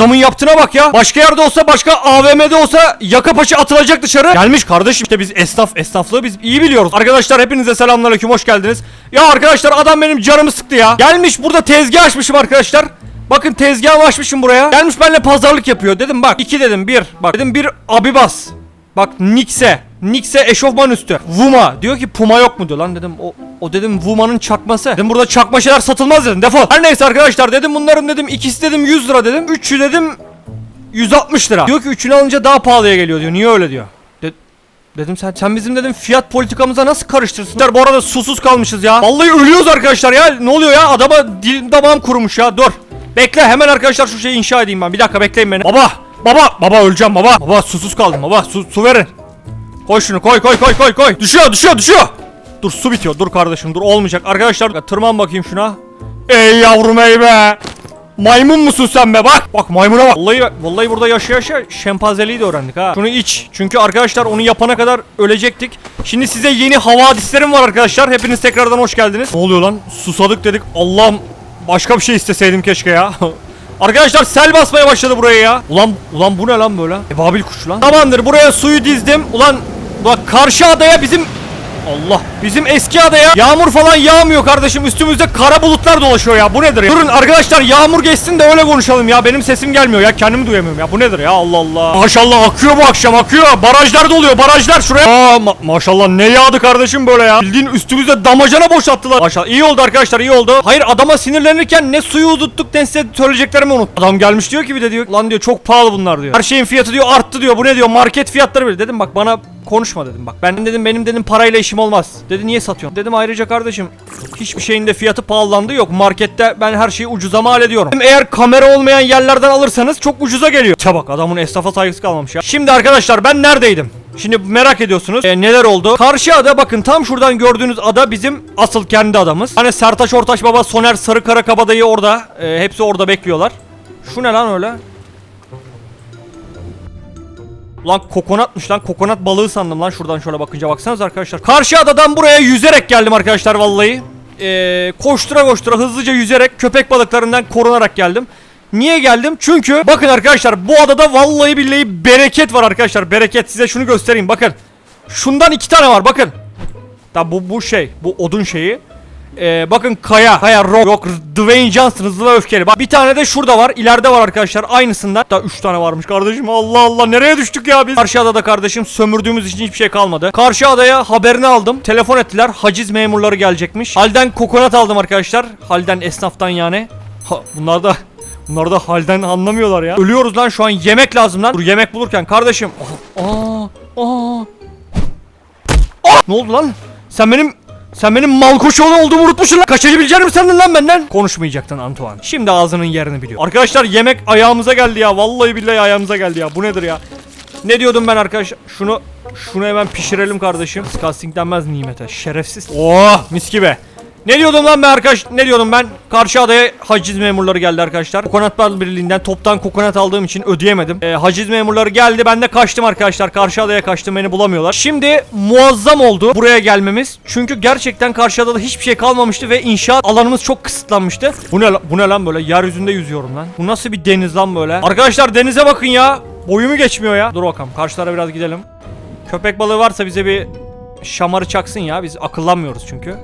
Adamın yaptığına bak ya. Başka yerde olsa başka AVM'de olsa yaka paça atılacak dışarı. Gelmiş kardeşim işte biz esnaf esnaflığı biz iyi biliyoruz. Arkadaşlar hepinize selamünaleyküm hoş geldiniz. Ya arkadaşlar adam benim canımı sıktı ya. Gelmiş burada tezgah açmışım arkadaşlar. Bakın tezgahımı açmışım buraya. Gelmiş benimle pazarlık yapıyor. Dedim bak iki dedim bir. Bak dedim bir Abibas. Bak Nix'e. Nix'e eşofman üstü. Vuma. Diyor ki Puma yok mu diyor lan dedim. O, o dedim Vuma'nın çakması. Dedim burada çakma şeyler satılmaz dedim. Defol. Her neyse arkadaşlar dedim bunların dedim ikisi dedim 100 lira dedim. Üçü dedim 160 lira. Diyor ki üçünü alınca daha pahalıya geliyor diyor. Niye öyle diyor. De- dedim sen sen bizim dedim fiyat politikamıza nasıl karıştırsın? Bu arada susuz kalmışız ya. Vallahi ölüyoruz arkadaşlar ya. Ne oluyor ya? Adama dilim damağım kurumuş ya. Dur. Bekle hemen arkadaşlar şu şeyi inşa edeyim ben. Bir dakika bekleyin beni. Baba! Baba! Baba öleceğim baba. Baba susuz kaldım baba. Su, su verin. Koy şunu koy koy koy koy koy. Düşüyor düşüyor düşüyor. Dur su bitiyor. Dur kardeşim dur olmayacak. Arkadaşlar tırman bakayım şuna. Ey yavrum ey be. Maymun musun sen be bak. Bak maymuna bak. Vallahi, vallahi burada yaşa yaşa şempanzeliği de öğrendik ha. Şunu iç. Çünkü arkadaşlar onu yapana kadar ölecektik. Şimdi size yeni havadislerim var arkadaşlar. Hepiniz tekrardan hoş geldiniz. Ne oluyor lan? Susadık dedik. Allah'ım başka bir şey isteseydim keşke ya. Arkadaşlar sel basmaya başladı buraya ya. Ulan ulan bu ne lan böyle? Ebabil kuşu lan. Tamamdır buraya suyu dizdim. Ulan bak karşı adaya bizim Allah bizim eski adaya yağmur falan yağmıyor kardeşim. Üstümüzde kara bulutlar dolaşıyor ya. Bu nedir ya? Durun arkadaşlar yağmur geçsin de öyle konuşalım ya. Benim sesim gelmiyor ya. Kendimi duyamıyorum ya. Bu nedir ya? Allah Allah. Maşallah akıyor bu akşam akıyor. Barajlar doluyor barajlar şuraya. Aa ma- maşallah ne yağdı kardeşim böyle ya. Bildiğin üstümüzde damacana boşalttılar. Maşallah iyi oldu arkadaşlar iyi oldu. Hayır adama sinirlenirken ne suyu uzuttuk ne size söyleyeceklerimi unut Adam gelmiş diyor ki bir de diyor lan diyor çok pahalı bunlar diyor. Her şeyin fiyatı diyor arttı diyor. Bu ne diyor market fiyatları bile. Dedim bak bana konuşma dedim bak ben dedim benim dedim parayla işim olmaz dedi niye satıyorsun dedim ayrıca kardeşim hiçbir şeyin de fiyatı pahalandı yok markette ben her şeyi ucuza mal ediyorum Dedim, eğer kamera olmayan yerlerden alırsanız çok ucuza geliyor Çabak adamın esnafa saygısı kalmamış ya şimdi arkadaşlar ben neredeydim Şimdi merak ediyorsunuz e, neler oldu? Karşı ada bakın tam şuradan gördüğünüz ada bizim asıl kendi adamız. Hani Sertaç Ortaç Baba, Soner Sarı Kara Kabadayı orada. E, hepsi orada bekliyorlar. Şu ne lan öyle? Lan kokonatmış lan kokonat balığı sandım lan şuradan şöyle bakınca baksanız arkadaşlar. Karşı adadan buraya yüzerek geldim arkadaşlar vallahi. Ee, koştura koştura hızlıca yüzerek köpek balıklarından korunarak geldim. Niye geldim? Çünkü bakın arkadaşlar bu adada vallahi billahi bereket var arkadaşlar. Bereket size şunu göstereyim bakın. Şundan iki tane var bakın. Da bu bu şey bu odun şeyi. Ee, bakın Kaya, Kaya Rock, yok Dwayne Johnson hızlı ve öfkeli. Bak bir tane de şurada var, ileride var arkadaşlar aynısından. Hatta 3 tane varmış kardeşim. Allah Allah nereye düştük ya biz? Karşı adada kardeşim sömürdüğümüz için hiçbir şey kalmadı. Karşı adaya haberini aldım. Telefon ettiler. Haciz memurları gelecekmiş. Halden kokonat aldım arkadaşlar. Halden esnaftan yani. Ha, bunlar da Bunlar da halden anlamıyorlar ya. Ölüyoruz lan şu an yemek lazım lan. Dur yemek bulurken kardeşim. Aa, aa, aa. Aa! Ne oldu lan? Sen benim sen benim malkoçoğlu olduğumu unutmuşsun lan. Kaçabilecek misin sandın lan benden? Konuşmayacaktın Antoine. Şimdi ağzının yerini biliyor. Arkadaşlar yemek ayağımıza geldi ya. Vallahi billahi ayağımıza geldi ya. Bu nedir ya? Ne diyordum ben arkadaş? Şunu şunu hemen pişirelim kardeşim. Casting denmez nimete. Şerefsiz. Oh mis gibi. Ne diyordum lan ben arkadaş? Ne diyordum ben? Karşı adaya haciz memurları geldi arkadaşlar. Kokonatlar Birliği'nden toptan kokonat aldığım için ödeyemedim. Ee, haciz memurları geldi. Ben de kaçtım arkadaşlar. Karşı adaya kaçtım. Beni bulamıyorlar. Şimdi muazzam oldu buraya gelmemiz. Çünkü gerçekten karşı adada hiçbir şey kalmamıştı ve inşaat alanımız çok kısıtlanmıştı. Bu ne bu ne lan böyle? Yeryüzünde yüzüyorum lan. Bu nasıl bir deniz lan böyle? Arkadaşlar denize bakın ya. Boyumu geçmiyor ya. Dur bakalım. Karşılara biraz gidelim. Köpek balığı varsa bize bir şamarı çaksın ya. Biz akıllanmıyoruz çünkü.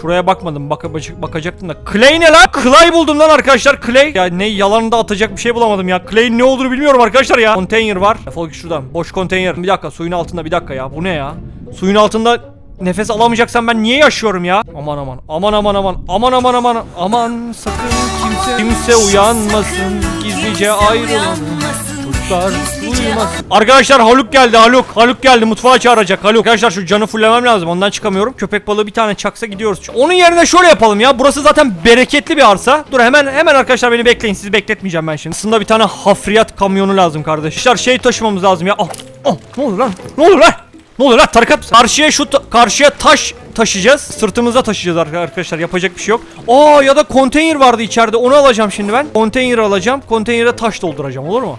Şuraya bakmadım baka bakacaktım da. Clay ne lan? Clay buldum lan arkadaşlar Clay. Ya ne yalanında atacak bir şey bulamadım ya. Clay'in ne olduğunu bilmiyorum arkadaşlar ya. Konteyner var. Defol şuradan. Boş konteyner Bir dakika suyun altında bir dakika ya. Bu ne ya? Suyun altında nefes alamayacaksam ben niye yaşıyorum ya? Aman aman. Aman aman aman. Aman aman aman. Aman sakın kimse Kimse uyanmasın. Gizlice ayrılalım Çocuklar uyumasın. Arkadaşlar Haluk geldi Haluk. Haluk geldi mutfağa çağıracak Haluk. Arkadaşlar şu canı fullemem lazım ondan çıkamıyorum. Köpek balığı bir tane çaksa gidiyoruz. Onun yerine şöyle yapalım ya. Burası zaten bereketli bir arsa. Dur hemen hemen arkadaşlar beni bekleyin. Sizi bekletmeyeceğim ben şimdi. Aslında bir tane hafriyat kamyonu lazım kardeşler. Şey taşımamız lazım ya. Ah, ah, ne oluyor lan? Ne oluyor lan? Ne oluyor lan tarikat? Karşıya şu ta- karşıya taş taşıyacağız. Sırtımıza taşıyacağız ar- arkadaşlar. Yapacak bir şey yok. Aa ya da konteyner vardı içeride. Onu alacağım şimdi ben. Konteyner alacağım. Konteynere taş dolduracağım. Olur mu?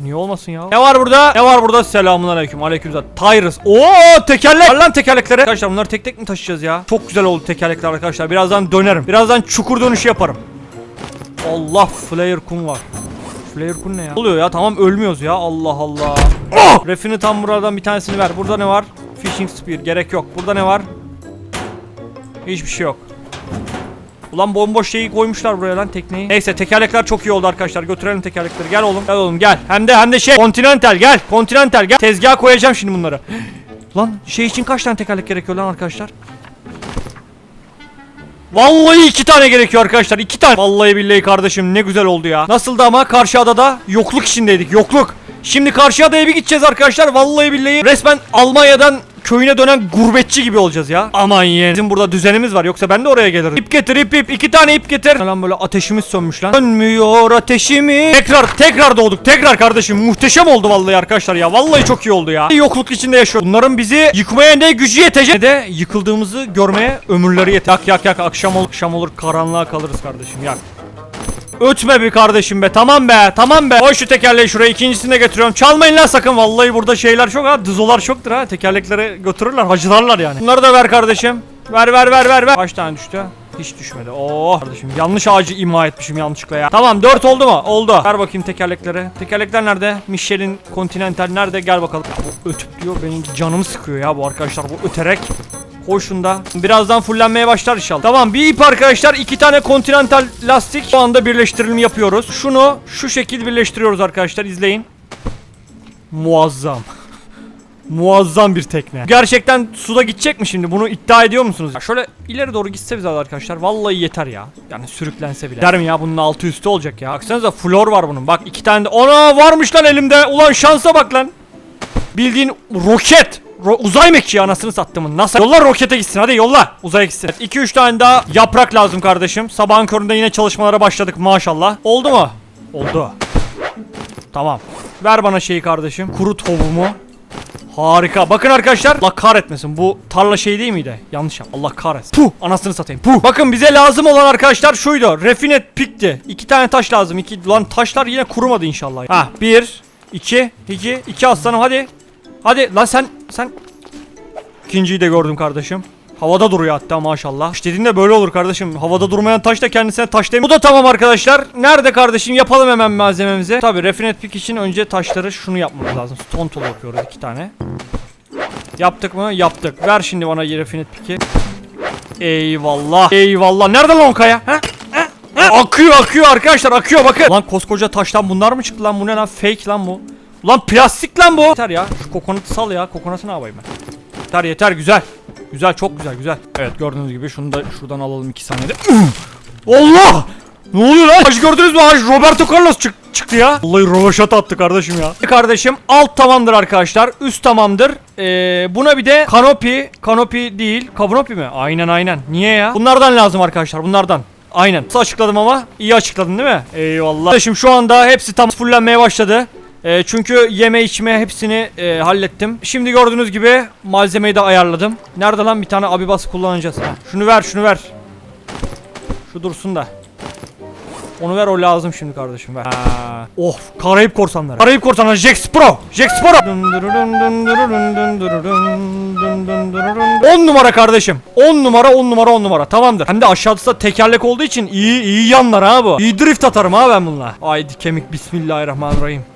Niye olmasın ya? Ne var burada? Ne var burada? Selamun aleyküm. Aleyküm. Tyrus. Oo tekerlek. Var lan tekerleklere. Arkadaşlar bunları tek tek mi taşıyacağız ya? Çok güzel oldu tekerlekler arkadaşlar. Birazdan dönerim. Birazdan çukur dönüşü yaparım. Allah flare kun var. Flare kun ne ya? Oluyor ya? Tamam ölmüyoruz ya. Allah Allah. Oh! Refini tam buradan bir tanesini ver. Burada ne var? Fishing spear. Gerek yok. Burada ne var? Hiçbir şey yok. Ulan bomboş şeyi koymuşlar buraya lan tekneyi. Neyse tekerlekler çok iyi oldu arkadaşlar. Götürelim tekerlekleri. Gel oğlum. Gel oğlum gel. Hem de hem de şey Continental gel. Continental gel. Tezgaha koyacağım şimdi bunları. lan şey için kaç tane tekerlek gerekiyor lan arkadaşlar? Vallahi iki tane gerekiyor arkadaşlar. iki tane. Vallahi billahi kardeşim ne güzel oldu ya. Nasıldı ama karşı adada yokluk içindeydik. Yokluk. Şimdi karşı adaya bir gideceğiz arkadaşlar. Vallahi billahi resmen Almanya'dan köyüne dönen gurbetçi gibi olacağız ya. Aman yeğen. Bizim burada düzenimiz var. Yoksa ben de oraya gelirim. İp getir ip ip. iki tane ip getir. Lan böyle ateşimiz sönmüş lan. Sönmüyor ateşimi. Tekrar tekrar doğduk. Tekrar kardeşim. Muhteşem oldu vallahi arkadaşlar ya. Vallahi çok iyi oldu ya. Yokluk içinde yaşıyor. Bunların bizi yıkmaya ne gücü yetecek ne de yıkıldığımızı görmeye ömürleri yeter. Yak yak yak. Akşam olur, akşam olur. Karanlığa kalırız kardeşim. Yak. Ötme bir kardeşim be tamam be tamam be Koy şu tekerleği şuraya ikincisini de götürüyorum Çalmayın lan sakın vallahi burada şeyler çok ha Dızolar çoktur ha tekerlekleri götürürler hacılarlar yani Bunları da ver kardeşim Ver ver ver ver ver Kaç tane düştü hiç düşmedi. Oo kardeşim yanlış ağacı imha etmişim yanlışlıkla ya. Tamam 4 oldu mu? Oldu. Ver bakayım tekerlekleri. Tekerlekler nerede? Michelin Continental nerede? Gel bakalım. Ya ötüp diyor benim canımı sıkıyor ya bu arkadaşlar bu öterek. Koy şunda. Birazdan fullenmeye başlar inşallah. Tamam bir ip arkadaşlar. iki tane Continental lastik. Şu anda birleştirilimi yapıyoruz. Şunu şu şekil birleştiriyoruz arkadaşlar. izleyin. Muazzam. Muazzam bir tekne. Gerçekten suda gidecek mi şimdi? Bunu iddia ediyor musunuz? Ya şöyle ileri doğru gitse bize arkadaşlar. Vallahi yeter ya. Yani sürüklense bile. Derim ya bunun altı üstü olacak ya. Baksanıza flor var bunun. Bak iki tane de. Ana varmış lan elimde. Ulan şansa bak lan. Bildiğin roket. Ro- uzay mekiği anasını sattımın. Nasıl? Yolla rokete gitsin hadi yolla. Uzaya gitsin. 2-3 tane daha yaprak lazım kardeşim. Sabahın köründe yine çalışmalara başladık maşallah. Oldu mu? Oldu. Tamam. Ver bana şeyi kardeşim. Kuru tohumu. Harika. Bakın arkadaşlar. Allah kahretmesin. Bu tarla şey değil miydi? Yanlış yap. Allah kahretsin. Puh. Anasını satayım. Puh. Bakın bize lazım olan arkadaşlar şuydu. Refinet pikti. İki tane taş lazım. İki. Lan taşlar yine kurumadı inşallah. Ha. Bir. iki, iki, iki aslanım hadi. Hadi lan sen sen İkinciyi de gördüm kardeşim. Havada duruyor hatta maşallah. İşte dediğinde böyle olur kardeşim. Havada durmayan taş da kendisine taş demiyor. Bu da tamam arkadaşlar. Nerede kardeşim? Yapalım hemen malzememizi. Tabi refinet pik için önce taşları şunu yapmamız lazım. Stone tool yapıyoruz iki tane. Yaptık mı? Yaptık. Ver şimdi bana refinet piki. Eyvallah. Eyvallah. Nerede lan kaya? Ha? Ha? Ha? Akıyor akıyor arkadaşlar akıyor bakın. Lan koskoca taştan bunlar mı çıktı lan? Bu ne lan? Fake lan bu. Lan plastik lan bu. Yeter ya. Şu kokonatı sal ya. Kokonatı ne yapayım ben? Yeter yeter güzel. Güzel çok güzel güzel. Evet gördüğünüz gibi şunu da şuradan alalım 2 saniyede. Allah! Ne oluyor lan? Ağaç gördünüz mü? Ağaç Roberto Carlos çık çıktı ya. Vallahi rovaşat attı kardeşim ya. Kardeşim alt tamamdır arkadaşlar. Üst tamamdır. Ee, buna bir de kanopi. Kanopi değil. Kanopi mi? Aynen aynen. Niye ya? Bunlardan lazım arkadaşlar. Bunlardan. Aynen. Nasıl açıkladım ama? İyi açıkladın değil mi? Eyvallah. Kardeşim şu anda hepsi tam fullenmeye başladı. E, çünkü yeme içme hepsini e, hallettim. Şimdi gördüğünüz gibi malzemeyi de ayarladım. Nerede lan bir tane abibas kullanacağız. Ha, şunu ver şunu ver. Şu dursun da. Onu ver o lazım şimdi kardeşim ver. Oh Karayip korsanları. Karayip korsanları Jax Pro. Jax Pro. 10 numara kardeşim. 10 numara 10 numara 10 numara. Tamamdır. Hem de aşağıda tekerlek olduğu için iyi iyi yanlar ha bu. İyi drift atarım ha ben bununla. Haydi kemik bismillahirrahmanirrahim.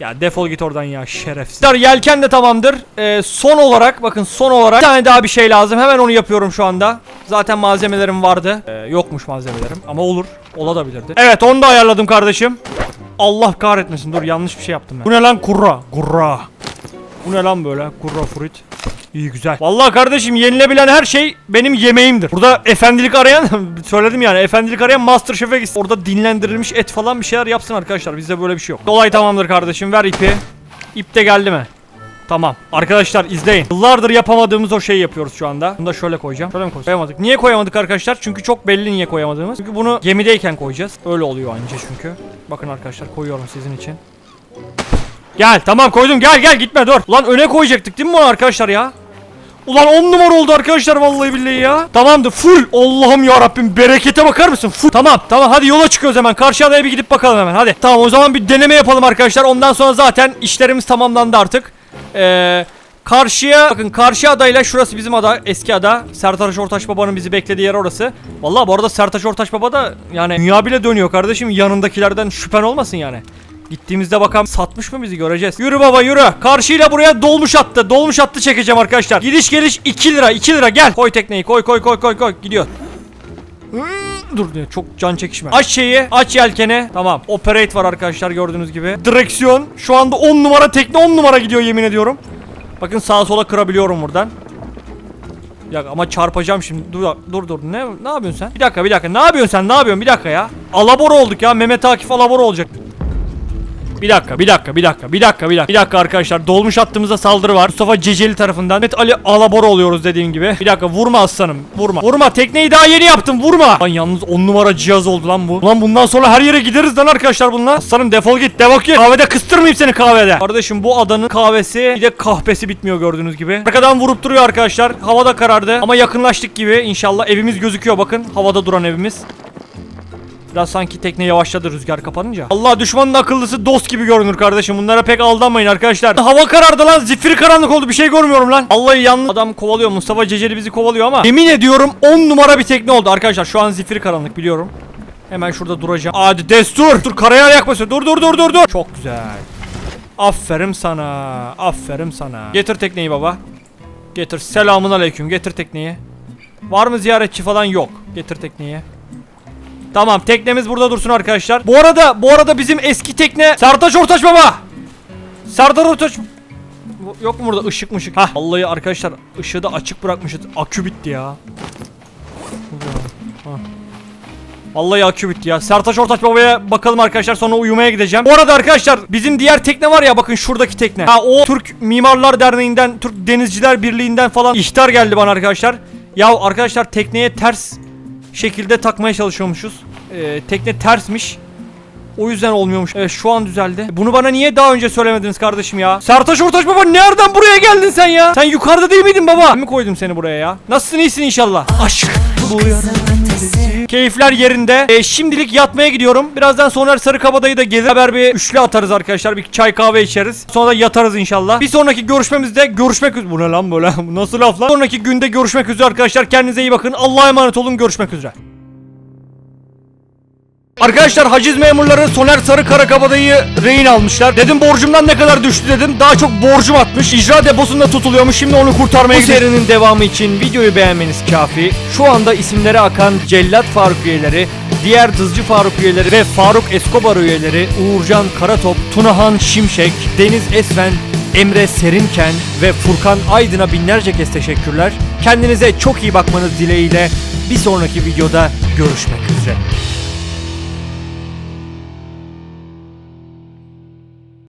Ya defol git oradan ya şerefsiz. Yelken de tamamdır. Ee, son olarak bakın son olarak bir tane daha bir şey lazım. Hemen onu yapıyorum şu anda. Zaten malzemelerim vardı. Ee, yokmuş malzemelerim ama olur. Olabilirdi. Evet onu da ayarladım kardeşim. Allah kahretmesin dur yanlış bir şey yaptım ben. Bu ne lan kurra? Kurra. Bu ne lan böyle? Kurra fruit. İyi güzel. Vallahi kardeşim yenilebilen her şey benim yemeğimdir. Burada efendilik arayan söyledim yani efendilik arayan Masterchef'e gitsin. Orada dinlendirilmiş et falan bir şeyler yapsın arkadaşlar. Bizde böyle bir şey yok. Olay tamamdır kardeşim. Ver ipi. İp de geldi mi? Tamam. Arkadaşlar izleyin. Yıllardır yapamadığımız o şeyi yapıyoruz şu anda. Bunu da şöyle koyacağım. Şöyle mi koyacağız? Koyamadık. Niye koyamadık arkadaşlar? Çünkü çok belli niye koyamadığımız. Çünkü bunu gemideyken koyacağız. Öyle oluyor anca çünkü. Bakın arkadaşlar koyuyorum sizin için. Gel tamam koydum gel gel gitme dur. Ulan öne koyacaktık değil mi bunu arkadaşlar ya? Ulan 10 numara oldu arkadaşlar vallahi billahi ya. Tamamdır full. Allah'ım ya Rabbim berekete bakar mısın? Full. Tamam tamam hadi yola çıkıyoruz hemen. Karşı adaya bir gidip bakalım hemen hadi. Tamam o zaman bir deneme yapalım arkadaşlar. Ondan sonra zaten işlerimiz tamamlandı artık. Eee Karşıya bakın karşı adayla şurası bizim ada eski ada Sertaç Ortaç Baba'nın bizi beklediği yer orası. Vallahi bu arada Sertaç Ortaç Baba da yani dünya bile dönüyor kardeşim yanındakilerden şüphen olmasın yani. Gittiğimizde bakalım satmış mı bizi göreceğiz. Yürü baba yürü. Karşıyla buraya dolmuş attı. Dolmuş attı çekeceğim arkadaşlar. Gidiş geliş 2 lira 2 lira gel. Koy tekneyi koy koy koy koy koy. Gidiyor. Hmm, Dur diyor çok can çekişme. Aç şeyi aç yelkeni. Tamam operate var arkadaşlar gördüğünüz gibi. Direksiyon şu anda 10 numara tekne 10 numara gidiyor yemin ediyorum. Bakın sağa sola kırabiliyorum buradan. Ya ama çarpacağım şimdi. Dur dur dur. Ne ne yapıyorsun sen? Bir dakika bir dakika. Ne yapıyorsun sen? Ne yapıyorsun? Bir dakika ya. Alabor olduk ya. Mehmet Akif alabor olacak. Bir dakika, bir dakika, bir dakika, bir dakika, bir dakika. Bir dakika arkadaşlar. Dolmuş hattımıza saldırı var. Mustafa Ceceli tarafından. Mehmet Ali Alabor oluyoruz dediğim gibi. Bir dakika vurma aslanım. Vurma. Vurma. Tekneyi daha yeni yaptım. Vurma. Lan yalnız 10 numara cihaz oldu lan bu. Lan bundan sonra her yere gideriz lan arkadaşlar bununla. Aslanım defol git. Defol git. Kahvede kıstırmayayım seni kahvede. Kardeşim bu adanın kahvesi bir de kahpesi bitmiyor gördüğünüz gibi. Arkadan vurup duruyor arkadaşlar. Havada karardı ama yakınlaştık gibi. İnşallah evimiz gözüküyor bakın. Havada duran evimiz. Biraz sanki tekne yavaşladı rüzgar kapanınca. Allah düşmanın akıllısı dost gibi görünür kardeşim. Bunlara pek aldanmayın arkadaşlar. Hava karardı lan. Zifiri karanlık oldu. Bir şey görmüyorum lan. Vallahi yalnız adam kovalıyor. Mustafa Ceceli bizi kovalıyor ama yemin ediyorum 10 numara bir tekne oldu arkadaşlar. Şu an zifiri karanlık biliyorum. Hemen şurada duracağım. Hadi destur. Dur karaya ayak. Dur dur dur dur dur. Çok güzel. Aferin sana. Aferin sana. Getir tekneyi baba. Getir. Selamun aleyküm. Getir tekneyi. Var mı ziyaretçi falan yok. Getir tekneyi. Tamam teknemiz burada dursun arkadaşlar. Bu arada bu arada bizim eski tekne Sertaç Ortaç baba. Serdar Ortaç Yok mu burada ışık mışık? Hah vallahi arkadaşlar ışığı da açık bırakmışız. Akü bitti ya. Vallahi akü bitti ya. Sertaç Ortaç babaya bakalım arkadaşlar sonra uyumaya gideceğim. Bu arada arkadaşlar bizim diğer tekne var ya bakın şuradaki tekne. Ha o Türk Mimarlar Derneği'nden, Türk Denizciler Birliği'nden falan ihtar geldi bana arkadaşlar. Ya arkadaşlar tekneye ters şekilde takmaya çalışıyormuşuz. Ee, tekne tersmiş. O yüzden olmuyormuş. Evet şu an düzeldi. Bunu bana niye daha önce söylemediniz kardeşim ya? Sertaç Ortaç baba nereden buraya geldin sen ya? Sen yukarıda değil miydin baba? Ben mi koydum seni buraya ya? Nasılsın iyisin inşallah? Aşk. bu yarın Keyifler yerinde. Ee, şimdilik yatmaya gidiyorum. Birazdan Soner Sarıkabadayı da gelir. Haber bir üçlü atarız arkadaşlar. Bir çay kahve içeriz. Sonra da yatarız inşallah. Bir sonraki görüşmemizde görüşmek üzere. Bu ne lan böyle? Bu nasıl laf lan? Sonraki günde görüşmek üzere arkadaşlar. Kendinize iyi bakın. Allah'a emanet olun. Görüşmek üzere. Arkadaşlar haciz memurları Soner Sarı Karakabadayı rehin almışlar. Dedim borcumdan ne kadar düştü dedim. Daha çok borcum atmış. İcra deposunda tutuluyormuş. Şimdi onu kurtarmaya Bu serinin devamı için videoyu beğenmeniz kafi. Şu anda isimleri akan Cellat Faruk üyeleri, diğer Dızcı Faruk üyeleri ve Faruk Escobar üyeleri Uğurcan Karatop, Tunahan Şimşek, Deniz Esven, Emre Serinken ve Furkan Aydın'a binlerce kez teşekkürler. Kendinize çok iyi bakmanız dileğiyle bir sonraki videoda görüşmek üzere.